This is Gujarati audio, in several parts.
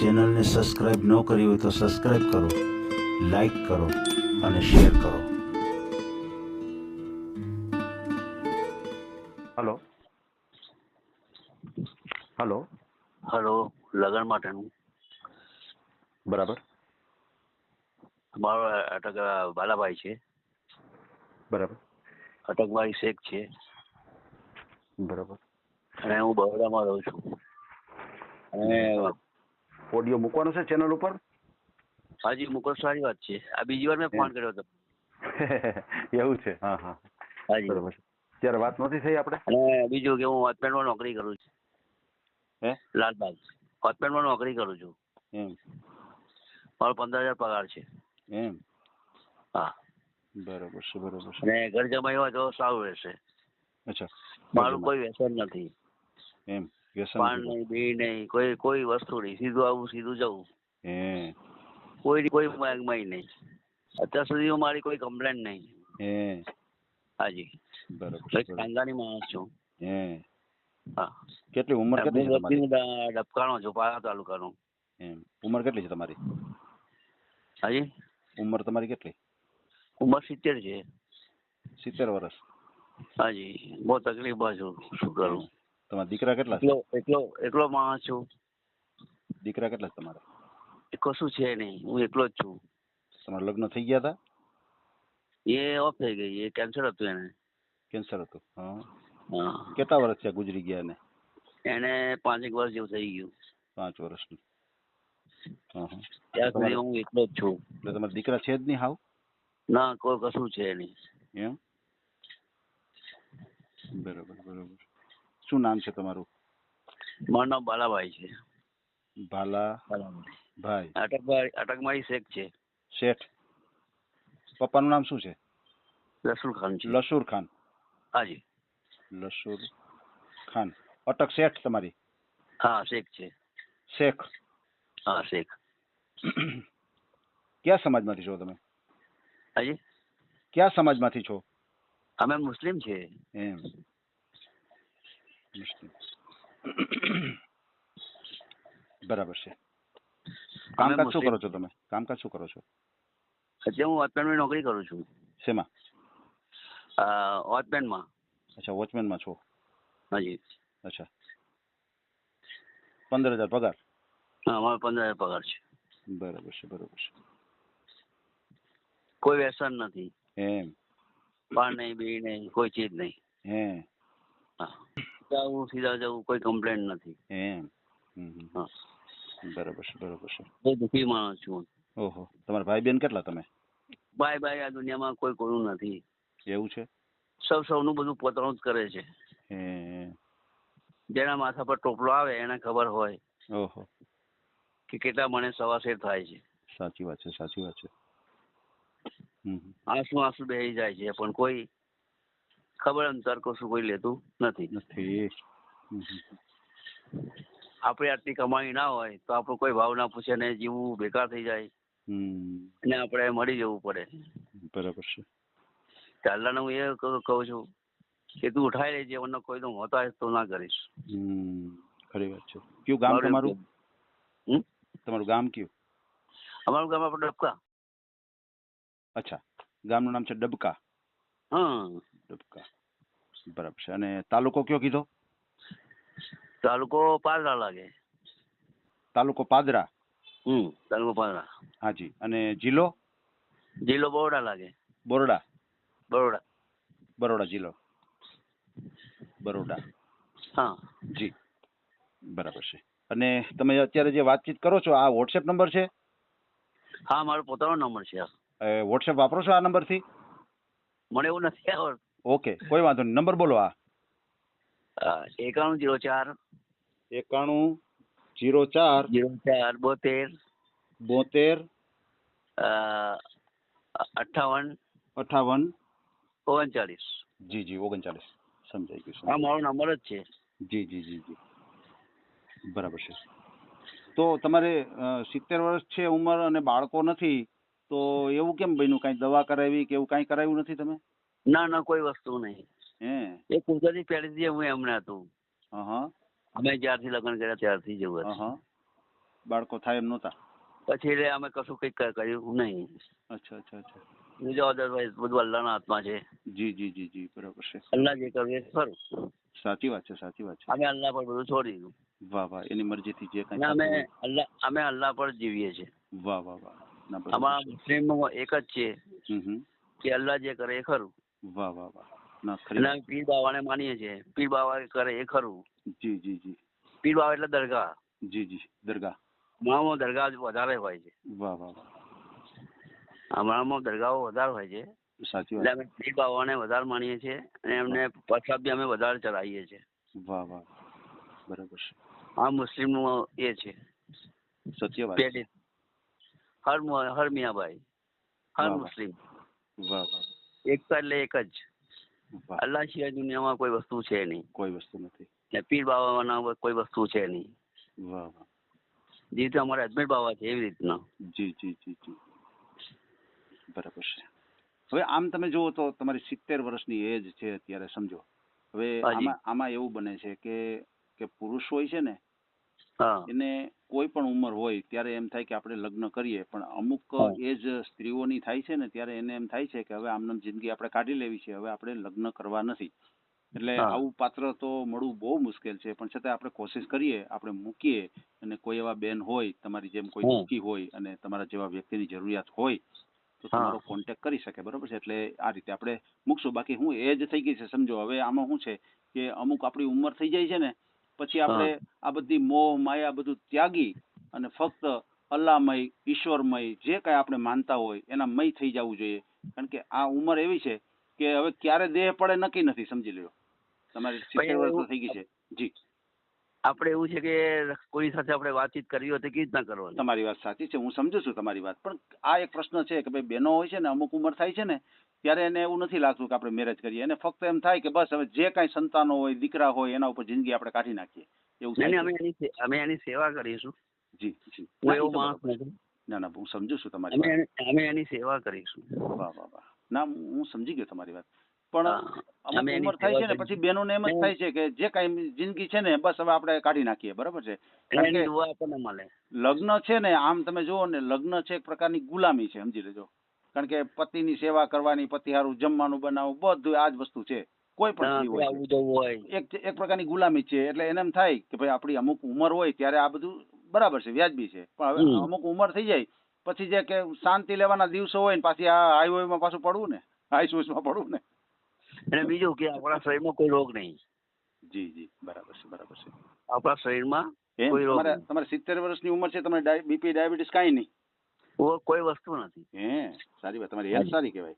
ચેનલને સબસ્ક્રાઈબ ન કરી હોય તો સબસ્ક્રાઈબ કરો લાઈક કરો અને શેર કરો. હલો. હલો. હલો લગ્ન માટેનું. બરાબર. મારો અટક બાલાભાઈ છે. બરાબર. અટકભાઈ શેખ છે. બરાબર. અને હું બરોડામાં રહું છું. અને ઓડિયો મૂકવાનો છે ચેનલ ઉપર? હાજી મુકર સારી વાત છે. આ બીજી વાર મેં ફોન કર્યો હતો. એવું છે? હા હા. હાજી. બરાબર ત્યારે વાત નથી થઈ આપણે? અને બીજું કે હું હોસ્પિટલમાં નોકરી કરું છું. હે? લાલબાગ. હોસ્પિટલમાં નોકરી કરું છું. એમ. મારો પંદર હજાર પગાર છે. એમ. હા. બરાબર છે બરાબર છે. અને ઘર જમાઈ હોય તો સારું રહેશે. અચ્છા. મારું કોઈ વ્યસન નથી. એમ. વ્યસન પાન નહીં બી નહીં કોઈ કોઈ વસ્તુ નહીં. સીધું આવું સીધું જવું. હે. કોઈ કોઈ માંગમાઈ નહીં. અત્યાર સુધી મારી કોઈ કમ્પ્લેન નહીં. હે. હાજી. બરાબર. ખાનદાની માણસ છું. હે. હા. કેટલી ઉંમર કેટલી છે તમારી? ડબકાણો છું પારા તાલુકાનો. એમ. ઉંમર કેટલી છે તમારી? હાજી? ઉંમર તમારી કેટલી? ઉંમર સિત્તેર છે. સિત્તેર વર્ષ. હાજી. બહુ તકલીફમાં છું શું કરું? તમારા દીકરા કેટલા છે? એકલો એકલો એકલો માણસ છું. દીકરા કેટલા છે તમારા? એ કશું છે નહીં હું એકલો જ છું. તમારા લગ્ન થઈ ગયા હતા એ ઓફ થઈ ગઈ એ કેન્સર હતું એને. કેન્સર હતું હા. કેટલા વર્ષ છે ગુજરી ગયા ને એને પાંચેક વર્ષ જેવું થઈ ગયું. પાંચ વર્ષનું. હા હા. ત્યાં સુધી હું એકલો જ છું. એટલે તમારા દીકરા છે જ નહીં હાવ? ના કોઈ કશું છે નહીં. એમ? બરાબર બરાબર. શું નામ છે તમારું? મારું નામ બાલાભાઈ છે. ભાલા ભાઈ અટકભાઈ અટકમાઈ શેખ છે. શેઠ. પપ્પાનું નામ શું છે? લસુર ખાન છે. લસુર ખાન. હાજી લસુર ખાન. અટક શેઠ તમારી? હા શેખ છે. શેખ. હા શેખ. કયા સમાજમાંથી છો તમે? હાજી કયા સમાજમાંથી છો? અમે મુસ્લિમ છે એમ. બરાબર છે કામકાજ શું કરો છો તમે કામકાજ શું કરો છો અત્યારે હું વોચમેનની નોકરી કરું છું શેમાં વોચમેનમાં અચ્છા વોચમેનમાં છો હાજી અચ્છા પંદર હજાર પગાર હા અમારો પંદર હજાર પગાર છે બરાબર છે બરાબર છે કોઈ વ્યસન નથી એમ પાન નહીં બી નહીં કોઈ ચીજ નહીં હે હા જવું સીધા જવું કોઈ કમ્પ્લેન નથી. એમ. હા. બરાબર છે બરાબર છે. બહુ દુઃખી માણસ છું. ઓહો. તમારા ભાઈ બેન કેટલા તમે? ભાઈ ભાઈ આ દુનિયામાં કોઈ કોનું નથી. એવું છે? સૌ સૌનું બધું પોતાનું જ કરે છે. જેના માથા પર ટોપલો આવે એને ખબર હોય ઓહો. કે કેટલા મને સવાશેર થાય છે. સાચી વાત છે સાચી વાત છે. આંસુ આંસુ બેસી જાય છે પણ કોઈ ખબર અંતર કશું કોઈ લેતું નથી. આપણે આટલી કમાણી ના હોય તો આપણો કોઈ ભાવ ના પૂછે ને જીવવું બેકાર થઈ જાય. અને આપણે મળી જવું પડે. બરાબર છે. ચાલલાને હું એ કહું છું કે તું ઉઠાઈ લેજે મને કોઈ તો હોતા તો ના કરીશ. ખરી વાત છે. કયું ગામ તમારું? તમારું ગામ કયું? અમારું ગામ આપણે ડબકા. અચ્છા ગામનું નામ છે ડબકા. હા ડબકા બરાબર છે. અને તાલુકો કયો કીધો? તાલુકો પાદરા લાગે. તાલુકો પાદરા? હમ તાલુકો પાદરા. હાજી. અને જિલ્લો? જિલ્લો બરોડા લાગે. બરોડા. બરોડા. બરોડા જિલ્લો. બરોડા. હા. જી. બરાબર છે. અને તમે અત્યારે જે વાતચીત કરો છો આ વોટ્સએપ નંબર છે? હા મારો પોતાનો નંબર છે. વોટ્સએપ વાપરો છો આ નંબરથી? મને એવું નથી આવડતું. ઓકે કોઈ વાંધો નહીં. નંબર બોલો આ. એકાણું જીરો ચાર. એકાણું જીરો ચાર. જીરો ચાર બોતેર. બોતેર. અ, અઠ્ઠાવન અઠાવન. ઓગણચાલીસ જી જી ઓગણચાલીસ સમજાઈ ગયું આ મારો નંબર જ છે. જી જી જી જી. બરાબર છે. તો તમારે સિત્તેર વર્ષ છે ઉંમર અને બાળકો નથી તો એવું કેમ બન્યું? કાંઈ દવા કરાવી કે એવું કાંઈ કરાવ્યું નથી તમે? ના ના કોઈ વસ્તુ નહીં. એ કુદરતી પહેલેથી હું એમને હતું. અમે જ્યારથી લગ્ન કર્યા ત્યારથી જેવું હા બાળકો થાય એમ નહોતા? પછી એટલે અમે કશું કંઈક કર્યું નહીં. અચ્છા અચ્છા અચ્છા. બીજો અદરવાઇઝ બધું અલ્લાહના હાથમાં છે. જી જી જી જી બરાબર છે. અલ્લાહ જે કરે ખરું. સાચી વાત છે સાચી વાત છે. અમે અલ્લાહ પર બધું છોડી દીધું. વાહ વાહ એની મરજીથી જે કંઈ અમે અલ્લાહ અમે અલ્લાહ પર જીવીએ છીએ. વાહ વાહ વાહ. અમારા મુસ્લિમમાં એક જ છે કે અલ્લાહ જે કરે એ ખરું. વાહ વાહ વાહ. ના ખરી પીર બાવાને માનીએ છીએ. પીર બાવા કરે એ ખરું. જી જી જી. પીર બાવા એટલે દરગાહ. જી જી દરગાહ. અમારામાં દરગાહ વધારે હોય છે. વાહ વાહ વાહ. અમારામાં દરગાહો વધારે હોય છે. સાચી એટલે વાત. અમે પીર બાવાને વધારે માનીએ છીએ અને એમને પ્રસાદ બી અમે વધારે ચડાવીએ છીએ. વાહ વાહ બરાબર છે. આ મુસ્લિમનું એ છે. સત્ય વાત પહેલી હર હર મિયાભાઈ હર. મુસ્લિમ. વાહ વાહ. એકતા એટલે એક જ. અલ્લાહ સિવાય દુનિયામાં કોઈ વસ્તુ છે નહીં. કોઈ વસ્તુ નથી. ત્યાં પીર બાવાના કોઈ વસ્તુ છે નહીં. વાહ વાહ. જે રીતે અમારે અજમેર બાબા છે એવી રીતના. જી જી જી જી. બરાબર છે. હવે આમ તમે જુઓ તો તમારી સિત્તેર વર્ષની એજ છે અત્યારે સમજો. હવે આમાં આમાં એવું બને છે કે કે પુરુષ હોય છે ને એને કોઈ પણ ઉંમર હોય ત્યારે એમ થાય કે આપણે લગ્ન કરીએ પણ અમુક એજ સ્ત્રીઓની થાય છે ને ત્યારે એને એમ થાય છે કે હવે આમનામ જિંદગી આપણે કાઢી લેવી છે હવે આપણે લગ્ન કરવા નથી. એટલે આવું પાત્ર તો મળવું બહુ મુશ્કેલ છે પણ છતાં આપણે કોશિશ કરીએ આપણે મૂકીએ અને કોઈ એવા બેન હોય તમારી જેમ કોઈ. દુઃખી હોય અને તમારા જેવા વ્યક્તિની જરૂરિયાત હોય તો તમારો કોન્ટેક્ટ કરી શકે બરોબર છે? એટલે આ રીતે આપણે મૂકશું. બાકી હું એજ થઈ ગઈ છે સમજો. હવે આમાં શું છે કે અમુક આપણી ઉંમર થઈ જાય છે ને પછી આપણે આ બધી મોહ માયા બધું ત્યાગી અને ફક્ત અલ્લામય ઈશ્વરમય જે કાંઈ આપણે માનતા હોય એના મય થઈ જવું જોઈએ. કારણ કે આ ઉંમર એવી છે કે હવે ક્યારે દેહ પડે નક્કી નથી સમજી લ્યો. તમારી સિત્તેર વર્ષ થઈ ગઈ છે. જી. આપણે એવું છે કે કોઈ સાથે આપણે વાતચીત કરવી હોય તો કેવી રીતના કરવાની? તમારી વાત સાચી છે હું સમજુ છું તમારી વાત. પણ આ એક પ્રશ્ન છે કે ભાઈ બહેનો હોય છે ને અમુક ઉંમર થાય છે ને ત્યારે એને એવું નથી લાગતું કે આપણે મેરેજ કરીએ. એને ફક્ત એમ થાય કે બસ હવે જે કાંઈ સંતાનો હોય દીકરા હોય એના ઉપર જિંદગી આપણે કાઢી નાખીએ. એવું અમે એની અમે એની સેવા કરીશું. જી જી. હું ના, એવો માણસ નથી. ના ના હું સમજુ છું તમારી અમે એની- સેવા કરીશું. વાહ વાહ વાહ. ના હું સમજી ગયો તમારી વાત. પણ ઉમર અમુક ઉંમર થાય છે ને પછી પછી બેનોને એમ જ થાય છે કે જે કાંઈ જિંદગી છે ને બસ હવે આપણે કાઢી નાખીએ. બરાબર છે? લગ્ન છે ને આમ તમે જુઓ ને લગ્ન છે એક પ્રકારની ગુલામી છે સમજી લેજો. કારણ કે પતિની સેવા કરવાની પતિ હારું જમવાનું બનાવવું બધું આ જ વસ્તુ છે. કોઈ પણ હોય એક એક પ્રકારની ગુલામી છે. એટલે એને એમ થાય કે ભાઈ આપણી અમુક ઉંમર હોય ત્યારે આ બધું બરાબર છે વ્યાજબી છે. પણ હવે અમુક ઉંમર થઈ જાય પછી જે કે શાંતિ લેવાના દિવસો હોય ને પાછી આ હાઈવેમાં પાછું પડવું ને? હાઈસુસમાં પડવું ને? અને બીજું કે આપણા શરીરમાં કોઈ રોગ નહીં. જી જી. બરાબર છે બરાબર છે. આપણા શરીરમાં તમારે સિત્તેર વર્ષની ઉંમર છે તમારે બીપી ડાયાબિટીસ કાંઈ નહીં. કોઈ વસ્તુ નથી. હે? સારી વાત તમારી હેલ્થ સારી કહેવાય.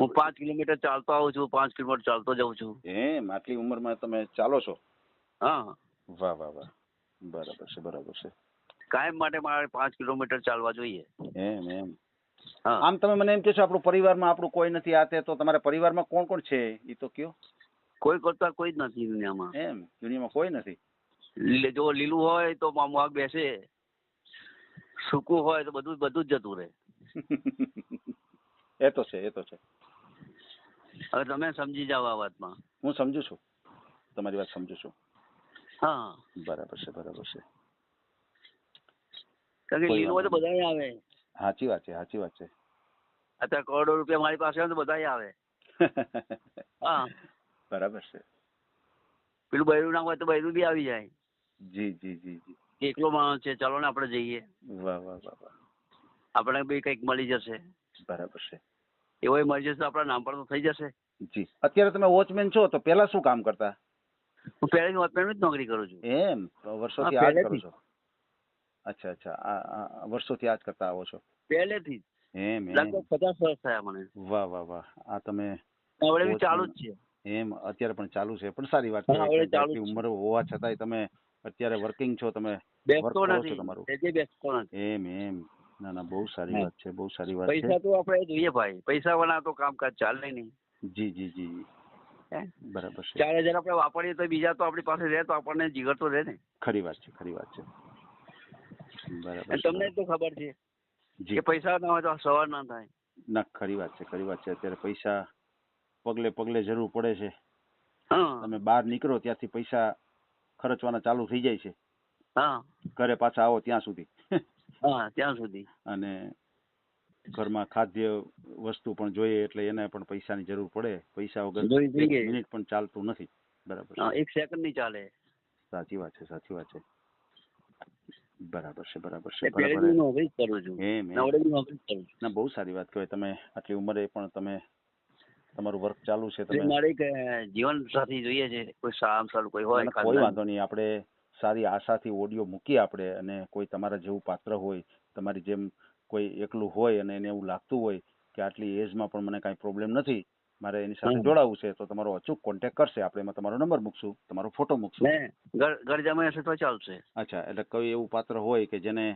હું પાંચ કિલોમીટર ચાલતો આવું છું પાંચ કિલોમીટર ચાલતો જાઉં છું. હે આટલી ઉંમરમાં તમે ચાલો છો? હા વાહ વાહ વાહ. બરાબર છે બરાબર છે. કાયમ માટે મારે પાંચ કિલોમીટર ચાલવા જોઈએ. એમ એમ. આમ તમે મને એમ કહો છો આપણું પરિવારમાં આપણું કોઈ નથી આ તો તમારા પરિવારમાં કોણ કોણ છે? એ તો કયો. કોઈ કરતા કોઈ જ નથી દુનિયામાં. એમ દુનિયામાં કોઈ નથી. જો લીલું હોય તો મા- આગ બેસે. સૂકું હોય તો બધું બધું જ જતું રહે. એ તો છે એ તો છે. હવે તમે સમજી જાઓ આ વાતમાં. હું સમજુ છું. તમારી વાત સમજુ છું. હા. બરાબર છે બરાબર છે. કારણ કે લીલો તો બધાય આવે. સાચી વાત છે સાચી વાત છે. અત્યારે કરોડો રૂપિયા મારી પાસે હોય તો બધાય આવે. હા. બરાબર છે. પેલું બૈરું ના હોય તો બૈરું બી આવી જાય. જી જી જી જી. એકલો માણસ છે ચાલો ને આપણે જઈએ. વાહ વાહ વાહ વાહ. આપણે બી કંઈક મળી જશે. બરાબર છે. એવો મળી જશે આપણા નામ પર તો થઈ જશે. જી. અત્યારે તમે વોચમેન છો તો પહેલા શું કામ કરતા? હું પહેલાથી વોચમેન જ નોકરી કરું છું. એમ? વર્ષોથી આ જ કરો છો. અચ્છા અચ્છા. આ વર્ષોથી આ જ કરતા આવો છો. પહેલેથી એમ લગભગ પચાસ વર્ષ થયા મને. વાહ વાહ વાહ. આ તમે હવે ચાલુ જ છે. એમ અત્યારે પણ ચાલુ છે. પણ સારી વાત છે. ઉંમર હોવા છતાંય તમે અત્યારે વર્કિંગ છો તમે? બેસતો નથી. તમારું. બેસતો નથી. એમ એમ. ના ના બહુ સારી વાત છે બહુ સારી વાત પૈસા તો આપણે જોઈએ ભાઈ. પૈસા વાળા તો કામકાજ ચાલે નહીં. જી જી જી. બરાબર છે. ચાર હજાર આપણે વાપરીએ તો બીજા તો આપણી પાસે રહે તો આપણને જીગર તો રહે ને. ખરી વાત છે ખરી વાત છે. બરાબર તમને તો ખબર છે? કે પૈસા ના હોય તો સવાર ના થાય. ના ખરી વાત છે ખરી વાત છે. અત્યારે પૈસા પગલે પગલે જરૂર પડે છે. તમે બહાર નીકળો ત્યાંથી પૈસા ખર્ચવાના ચાલુ થઈ જાય છે. હા. ઘરે પાછા આવો ત્યાં સુધી. હા ત્યાં સુધી. અને ઘરમાં ખાદ્ય વસ્તુ પણ જોઈએ એટલે એને પણ પૈસાની જરૂર પડે. પૈસા વગર મિનિટ પણ ચાલતું નથી. બરાબર એક સેકન્ડની ચાલે. સાચી વાત છે સાચી વાત છે. બરાબર છે બરાબર છે બરાબર કરું છું. ના બહુ સારી વાત કહેવાય. તમે આટલી ઉંમરે પણ તમે તમારું વર્ક ચાલુ છે તમે મારે એક જીવન સાથી જોઈએ છે કોઈ સારામાં સારું કોઈ હોય કોઈ વાંધો નહીં આપણે સારી આશાથી ઓડિયો મૂકીએ આપણે અને કોઈ તમારા જેવું પાત્ર હોય તમારી જેમ કોઈ એકલું હોય અને એને એવું લાગતું હોય કે આટલી એજમાં પણ મને કાંઈ પ્રોબ્લેમ નથી મારે એની સાથે જોડાવું છે તો તમારો અચૂક કોન્ટેક્ટ કરશે આપણે એમાં તમારો નંબર મૂકશું તમારો ફોટો મૂકશું. જમાઈ હશે તો ચાલશે. અચ્છા એટલે કોઈ એવું પાત્ર હોય કે જેને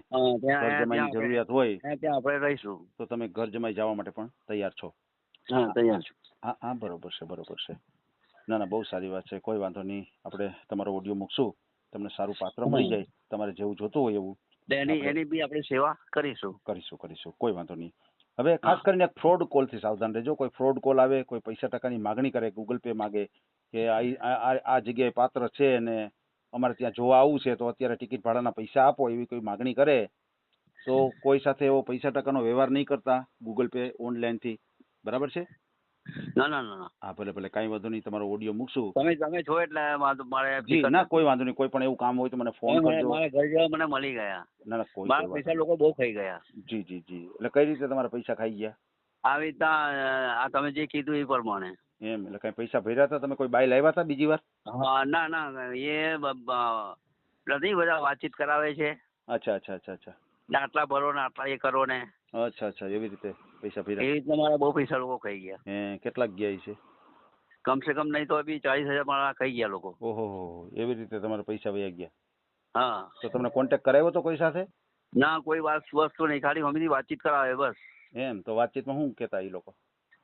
જમાઈની જરૂરિયાત હોય ત્યાં ત્યાં આપણે રહીશું. તો તમે ઘર જમાઈ જવા માટે પણ તૈયાર છો. હા તૈયાર છું. હા હા બરોબર છે બરોબર છે. ના ના બહુ સારી વાત છે. કોઈ વાંધો નહીં. આપણે તમારો ઓડિયો મૂકશું. તમને સારું પાત્ર મળી જાય. તમારે જેવું જોતું હોય એવું એની એની બી આપણે સેવા કરીશું. કરીશું કરીશું. કોઈ વાંધો નહીં. હવે ખાસ કરીને ફ્રોડ કોલથી સાવધાન રહેજો. કોઈ ફ્રોડ કોલ આવે કોઈ પૈસા ટકાની માગણી કરે ગૂગલ પે માગે કે આ જગ્યાએ પાત્ર છે અને અમારે ત્યાં જોવા આવવું છે તો અત્યારે ટિકિટ ભાડાના પૈસા આપો એવી કોઈ માગણી કરે તો કોઈ સાથે એવો પૈસા ટકાનો વ્યવહાર નહીં કરતા ગૂગલ પે ઓનલાઈનથી બરાબર છે? ના ના ના. હા ભલે ભલે કાંઈ વાંધો નહીં તમારો ઓડિયો મૂકશું. તમે તમે છો એટલે મારે ના કોઈ વાંધો નહીં કોઈ પણ એવું કામ હોય તો મને ફોન કરજો. મારા ઘર જેવા મને મળી ગયા. ના ના કોઈ મારા પૈસા લોકો બહુ ખાઈ ગયા. જી જી જી. એટલે કઈ રીતે તમારા પૈસા ખાઈ ગયા? આવી રીતના આ તમે જે કીધું એ પ્રમાણે. એમ એટલે કઈ પૈસા ભર્યા હતા? તમે કોઈ બાય લાવ્યા હતા બીજી વાર? હા ના ના એ બ- બ- નથી બધા વાતચીત કરાવે છે. અચ્છા અચ્છા અચ્છા અચ્છા. ને આટલા ભરો ને આટલા એ કરો ને અચ્છા અચ્છા એવી રીતે. પૈસા એ ભર્યા રીતના મારા બહુ પૈસા લોકો ખાઈ ગયા. હે કેટલાક ગયા છે કમસે કમ નહીં તો બી ચાલીસ હજાર મારા ખાઈ ગયા લોકો. ઓહો. એવી રીતે તમારા પૈસા વયા ગયા? હા. તો તમને કોન્ટેક્ટ કરાવ્યો તો કોઈ સાથે? ના કોઈ વાત વસ્તુ નહીં. ખાલી મમ્મીથી વાતચીત કરાવે બસ. એમ તો વાતચીતમાં શું કહેતા એ લોકો?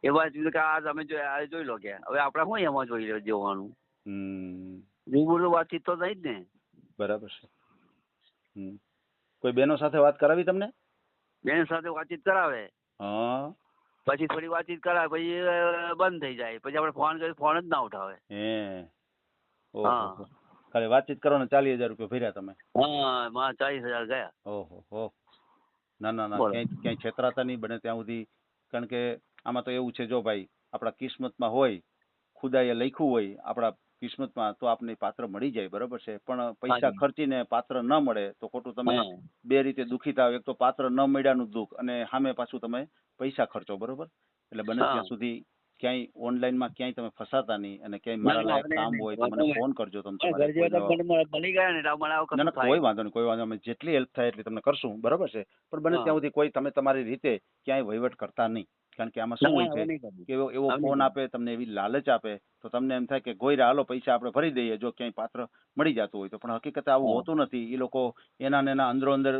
એ વાત કે આ તમે જો આ જોઈ લો કે. હવે આપણે શું એમાં જોઈ લો જોવાનું? હમ. વાતચીત તો નહીં જ ને. બરાબર છે. હમ. કોઈ બેનો સાથે વાત કરાવી તમને? બેન સાથે વાતચીત કરાવે. હા. પછી થોડી વાતચીત કરાય પછી બંધ થઈ જાય. પછી આપણે ફોન કરી ફોન જ ના ઉઠાવે. હે. ઓહો ખાલી વાતચીત કરો ને ચાલીસ હજાર રૂપિયા ભર્યા તમે. હા મારા ચાલીસ હજાર ગયા. ઓહો હો. ના ના ના. ક્યાંય ક્યાંય છેતરાતા નહીં બને ત્યાં સુધી. કારણ કે આમાં તો એવું છે જો ભાઈ આપણા કિસ્મતમાં હોય ખુદાએ લખ્યું હોય આપણા કિસ્મતમાં તો આપને પાત્ર મળી જાય બરોબર છે? પણ પૈસા ખર્ચીને પાત્ર ન મળે તો ખોટું તમે બે રીતે દુઃખી થાવ. એક તો પાત્ર ન મળ્યાનું દુઃખ અને સામે પાછું તમે પૈસા ખર્ચો બરોબર? એટલે બને ત્યાં સુધી ક્યાંય ઓનલાઈનમાં ક્યાંય તમે ફસાતા નહીં અને ક્યાંય મારા લાયક કામ હોય તો મને ફોન કરજો તમે કોઈ વાંધો નહીં કોઈ વાંધો અમે જેટલી હેલ્પ થાય એટલી તમને કરશું બરોબર છે? પણ બને ત્યાં સુધી કોઈ તમે તમારી રીતે ક્યાંય વહીવટ કરતા નહીં. કારણ કે આમાં શું હોય છે કે એવો ફોન આપે તમને એવી લાલચ આપે તો તમને એમ થાય કે ગોયરા હાલો પૈસા આપણે ભરી દઈએ જો ક્યાંય પાત્ર મળી જતું હોય તો. પણ હકીકત આવું હોતું નથી. એ લોકો એના ને એના અંદરો અંદર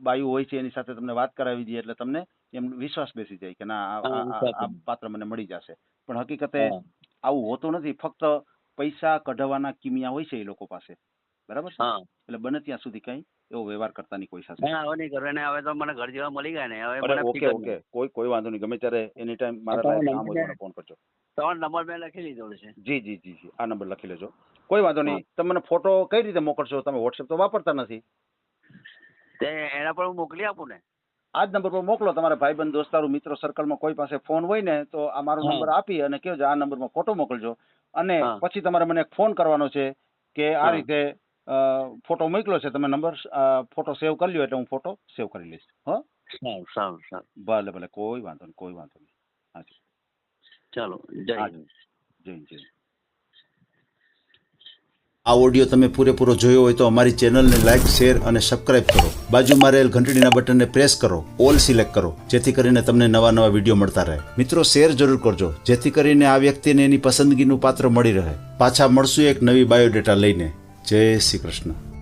બાયુ હોય છે એની સાથે તમને વાત કરાવી દઈએ એટલે તમને એમ વિશ્વાસ બેસી જાય કે ના આ-. પાત્ર મને મળી જશે. પણ હકીકતે આવું હોતું નથી. ફક્ત પૈસા કઢાવવાના કિમિયા હોય છે એ લોકો પાસે. બરાબર છે? એટલે બને ત્યાં સુધી કઈ એવો વ્યવહાર કરતા નહીં કોઈ સાથે? હવે નહીં કરવું એને હવે તો મને ઘર જેવા મળી ગયા ને. હવે મને ઓકે ઓકે કોઈ કોઈ વાંધો નહીં. ગમે ત્યારે એની ટાઈમ મારા કામ હોય મને ફોન કરજો. તમારો નંબર મેં લખી લીધો છે. જી જી જી જી. આ નંબર લખી લેજો. કોઈ વાંધો નહીં. તમે મને ફોટો કઈ રીતે મોકલશો? તમે વોટ્સએપ તો વાપરતા નથી. તે એના પર હું મોકલી આપું ને? આ જ નંબર પર મોકલો. તમારા ભાઈબંધ દોસ્તારો મિત્રો સર્કલમાં કોઈ પાસે ફોન હોય ને તો આ મારો નંબર આપી અને કહેજો આ નંબરમાં ફોટો મોકલજો. અને પછી તમારે મને ફોન કરવાનો છે કે આ રીતે ફોટો મોકલો છે તમે નંબર ફોટો સેવ કરી લ્યો એટલે હું ફોટો સેવ કરી લઈશ હા? સારું સારું સારું. ભલે ભલે કોઈ વાંધો નહીં કોઈ વાંધો નહીં. હાજી ચાલો જય જય જય આ ઓડિયો તમે પૂરેપૂરો જોયો હોય તો અમારી ચેનલને લાઇક શેર અને સબસ્ક્રાઇબ કરો. બાજુમાં રહેલ ઘંટડીના બટનને પ્રેસ કરો ઓલ સિલેક્ટ કરો જેથી કરીને તમને નવા નવા વીડિયો મળતા રહે. મિત્રો શેર જરૂર કરજો જેથી કરીને આ વ્યક્તિને એની પસંદગીનું પાત્ર મળી રહે. પાછા મળશું એક નવી બાયોડેટા લઈને. જય શ્રી કૃષ્ણ.